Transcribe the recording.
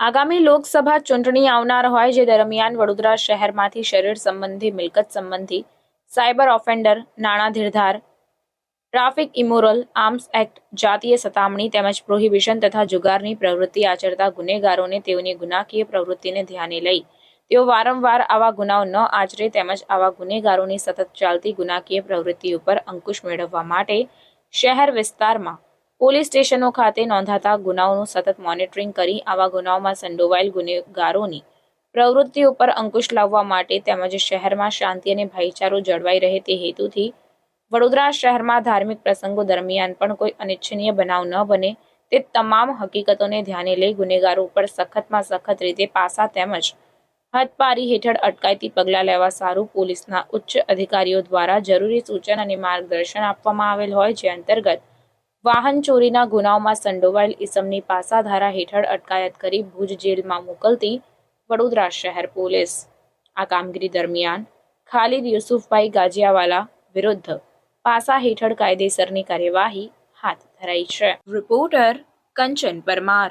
આગામી લોકસભા ચૂંટણી આવનાર હોય જે દરમિયાન વડોદરા શહેરમાંથી શરીર સંબંધી, મિલકત સંબંધી, સાયબર ઓફેન્ડર નાણાં ધીરધાર ટ્રાફિક ઇમોરલ, આર્મ્સ એક્ટ, જાતીય સતામણી તેમજ પ્રોહિબિશન તથા જુગારની પ્રવૃત્તિ આચરતા ગુનેગારોને તેઓની ગુનાકીય પ્રવૃત્તિને ધ્યાને લઈ તેઓ વારંવાર આવા ગુનાઓ ન આચરે તેમજ આવા ગુનેગારોની સતત ચાલતી ગુનાકીય પ્રવૃત્તિ ઉપર અંકુશ મેળવવા માટે શહેર વિસ્તારમાં પોલીસ સ્ટેશનો ખાતે નોંધાતા ગુનાઓનું સતત મોનિટરિંગ કરી આવા ગુનાઓમાં સંડોવાયેલ ગુનેગારોની પ્રવૃત્તિ ઉપર અંકુશ લાવવા માટે તેમજ શહેરમાં શાંતિ અને ભાઈચારો જળવાઈ રહે તે હેતુથી વડોદરા શહેરમાં ધાર્મિક પ્રસંગો દરમિયાન પણ કોઈ અનિચ્છનીય બનાવ ન બને તે તમામ હકીકતોને ધ્યાને લઈ ગુનેગારો ઉપર સખતમાં સખત રીતે પાસા તેમજ હદપારી હેઠળ અટકાયતી પગલાં લેવા સારું પોલીસના ઉચ્ચ અધિકારીઓ દ્વારા જરૂરી સૂચન અને માર્ગદર્શન આપવામાં આવેલ હોય જે અંતર્ગત વાહન ચોરીના ગુનાઓમાં સંડોવાયેલ ઇસમની પાસાધારા હેઠળ અટકાયત કરી ભુજ જેલમાં મોકલતી વડોદરા શહેર પોલીસ. આ કામગીરી દરમિયાન ખાલિદ યુસુફભાઈ ગાજિયાવાલા વિરુદ્ધ પાસા હેઠળ કાયદેસરની કાર્યવાહી હાથ ધરાઈ છે. રિપોર્ટર કંચન પરમાર